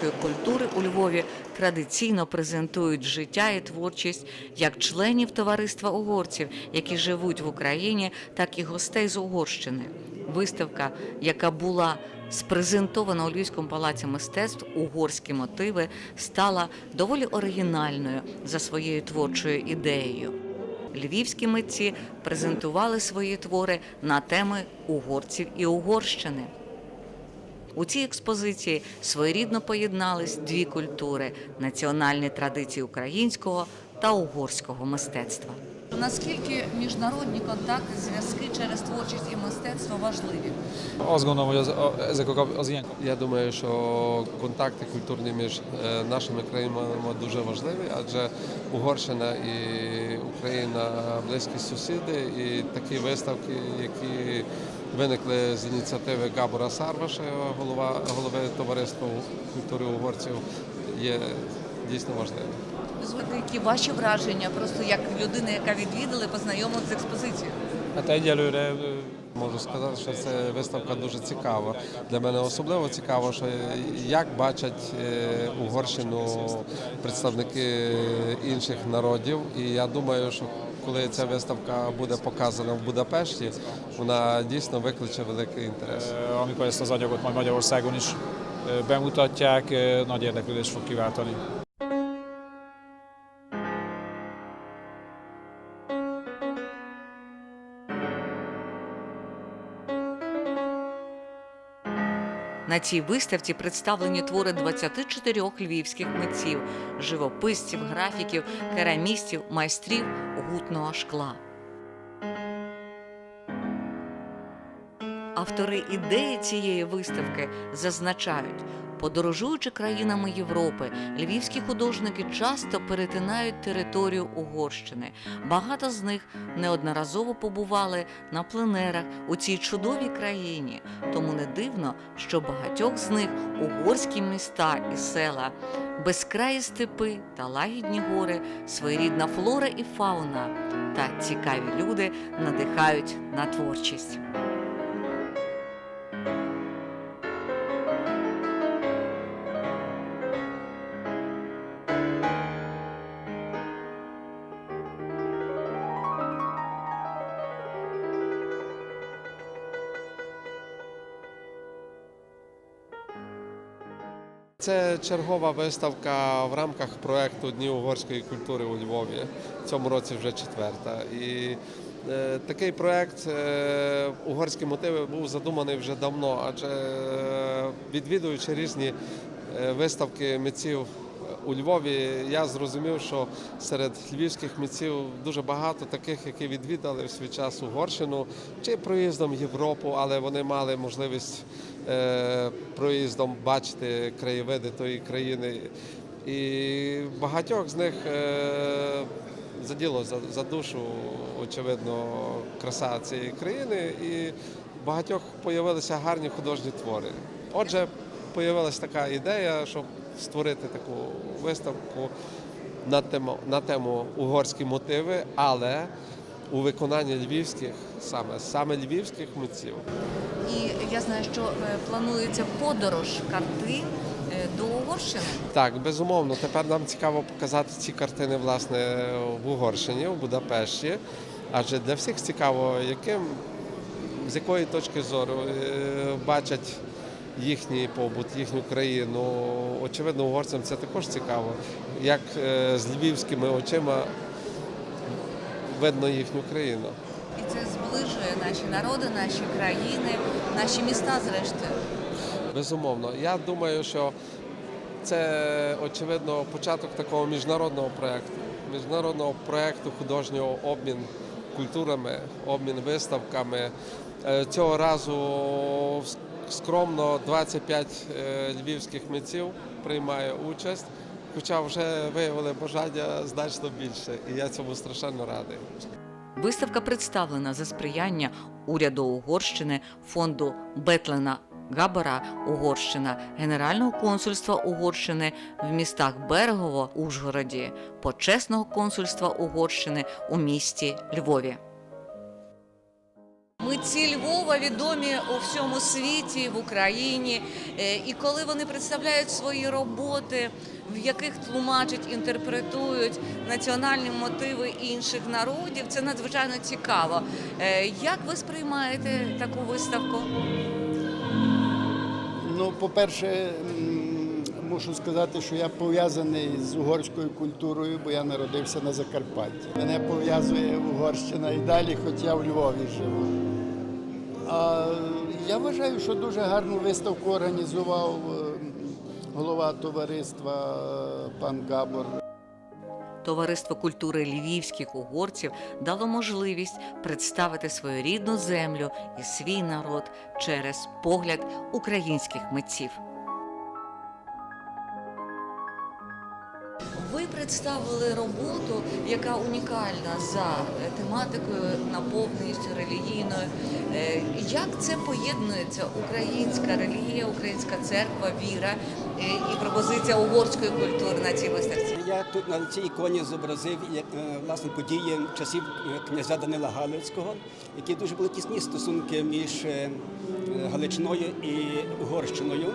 угорської культури у Львові традиційно презентують життя і творчість як членів товариства угорців, які живуть в Україні, так і гостей з Угорщини. Виставка, яка була спрезентована у Львівському палаці мистецтв угорські мотиви, стала доволі оригінальною за своєю творчою ідеєю. Львівські митці презентували свої твори на теми угорців і Угорщини. У цій експозиції своєрідно поєднались дві культури національні традиції українського та угорського мистецтва. Наскільки міжнародні контакти, зв'язки через творчість і мистецтво важливі? Я думаю, що контакти культурні між е, нашими країнами дуже важливі, адже Угорщина і Україна близькі сусіди, і такі виставки, які виникли з ініціативи Габора Сарваша, голова голови товариства культури угорців, є дійсно важливими. Дозвольте, які ваші враження, просто як людина, яка відвідала, познайомилася з експозицією? Egyelőre Можу сказати, що це виставка дуже цікава. Для мене особливо цікаво, що як бачать е, Угорщину представники інших народів. І я думаю, що коли ця виставка буде показана в Будапешті, вона дійсно викличе великий інтерес. ö, amikor ezt az anyagot majd Magyarországon is ö, bemutatják, nagy érdeklődést fog kiváltani. На цій виставці представлені твори 24 львівських митців, живописців, графіків, керамістів, майстрів гутного шкла. Автори ідеї цієї виставки зазначають, подорожуючи країнами Європи, львівські художники часто перетинають територію Угорщини. Багато з них неодноразово побували на пленерах у цій чудовій країні. Тому не дивно, що багатьох з них угорські міста і села, безкраї степи та лагідні гори, своєрідна флора і фауна та цікаві люди надихають на творчість. Це чергова виставка в рамках проекту Дні угорської культури у Львові. В цьому році вже четверта. І е, такий проект е, угорські мотиви був задуманий вже давно, адже е, відвідуючи різні виставки митців у Львові, я зрозумів, що серед львівських митців дуже багато таких, які відвідали в свій час Угорщину чи проїздом в Європу, але вони мали можливість е, проїздом бачити краєвиди тої країни. І багатьох з них е, заділо за, душу, очевидно, краса цієї країни, і багатьох з'явилися гарні художні твори. Отже, з'явилася така ідея, щоб створити таку виставку на тему, на тему угорські мотиви, але у виконанні львівських, саме, саме львівських митців. І я знаю, що е, планується подорож картин е, до Угорщини. Так, безумовно. Тепер нам цікаво показати ці картини власне в Угорщині, в Будапешті. Адже для всіх цікаво, яким, з якої точки зору е, бачать їхній побут, їхню країну. Очевидно, угорцям це також цікаво, як е, з львівськими очима видно їхню країну. І це зближує наші народи, наші країни, наші міста, зрештою. Безумовно. Я думаю, що це очевидно початок такого міжнародного проєкту. Міжнародного проєкту художнього обмін культурами, обмін виставками. Е, Цього разу скромно 25 е, львівських митців приймає участь, хоча вже виявили бажання значно більше. І я цьому страшенно радий. Виставка представлена за сприяння уряду Угорщини, фонду Бетлена Габара Угорщина, Генерального консульства Угорщини в містах Берегово, Ужгороді, Почесного консульства Угорщини у місті Львові. Митці Львова відомі у всьому світі, в Україні. І коли вони представляють свої роботи, в яких тлумачать, інтерпретують національні мотиви інших народів, це надзвичайно цікаво. Е, Як ви сприймаєте таку виставку? Ну, по-перше, мушу сказати, що я пов'язаний з угорською культурою, бо я народився на Закарпатті. Мене пов'язує Угорщина і далі, хоч я в Львові живу. А я вважаю, що дуже гарну виставку організував е, голова товариства е, пан Габор. Товариство культури львівських угорців дало можливість представити свою рідну землю і свій народ через погляд українських митців. Ви представили роботу, яка унікальна за е, тематикою, наповненістю релігійною. Е, Як це поєднується українська релігія, українська церква, віра е, і пропозиція угорської культури на цій виставці? Я тут на цій іконі зобразив власне події часів князя Данила Галицького, які дуже були тісні стосунки між Галичиною і Угорщиною.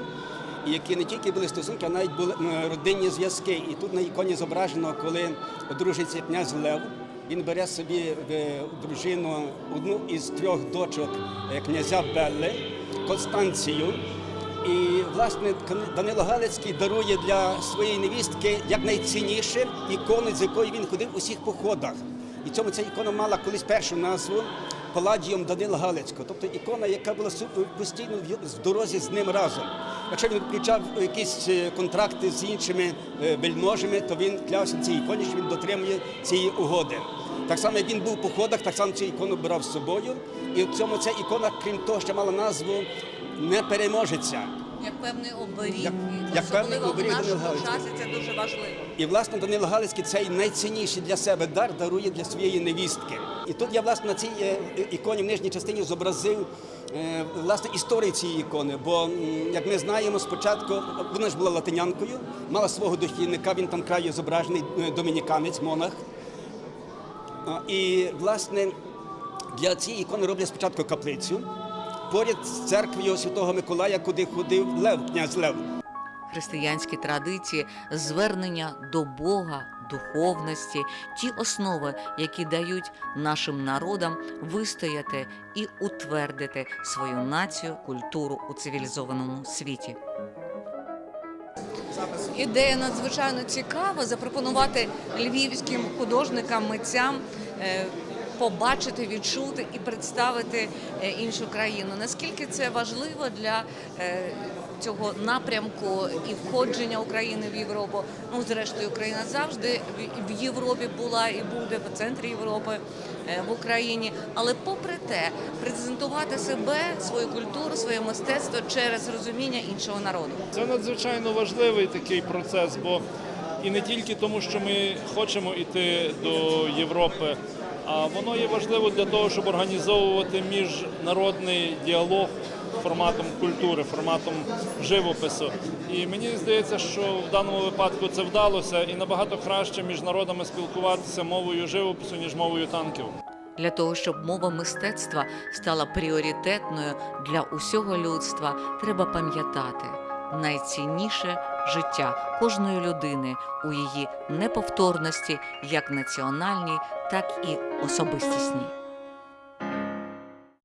Які не тільки були стосунки, а навіть були е, родинні зв'язки. І тут на іконі зображено, коли одружиться князь Лев, він бере собі в дружину одну із трьох дочок е, князя Белли, Констанцію. І власне Данило Галицький дарує для своєї невістки якнайцінніше ікону, з якою він ходив у всіх походах. І цьому ця ікона мала колись першу назву Паладієм Данила Галицького, тобто ікона, яка була постійно в- в дорозі з ним разом. Якщо він включав якісь е, контракти з іншими е, вельможами, то він клявся в цій іконі, що він дотримує цієї угоди. Так само, як він був у походах, так само цю ікону брав з собою. І в цьому ця ікона, крім того, що мала назву не переможеться. Як певний оберіг, Як- і як певний оберіг в нашому часі це дуже важливо. І власне Данило Галицький цей найцінніший для себе дар дарує для своєї невістки. І тут я власне на цій е, іконі в нижній частині зобразив е, власне історію цієї ікони. Бо як ми знаємо, спочатку вона ж була латинянкою, мала свого дохідника, він там краю зображений е, домініканець, монах. І власне для цієї ікони роблять спочатку каплицю поряд з церквою Святого Миколая, куди ходив Лев, князь Лев. Християнські традиції, звернення до Бога, духовності, ті основи, які дають нашим народам вистояти і утвердити свою націю, культуру у цивілізованому світі. Ідея надзвичайно цікава запропонувати львівським художникам, митцям е, побачити, відчути і представити е, іншу країну. Наскільки це важливо для е, цього напрямку і входження України в Європу? Ну, зрештою, Україна завжди в- Європі була і буде в центрі Європи е, в Україні. Але попри те, презентувати себе, свою культуру, своє мистецтво через розуміння іншого народу. Це надзвичайно важливий такий процес, бо і не тільки тому, що ми хочемо йти до Європи, а воно є важливо для того, щоб організовувати міжнародний діалог форматом культури, форматом живопису. І мені здається, що в даному випадку це вдалося, і набагато краще між народами спілкуватися мовою живопису, ніж мовою танків. Для того, щоб мова мистецтва стала пріоритетною для усього людства, треба пам'ятати найцінніше життя кожної людини у її неповторності, як національній, так і особистісній.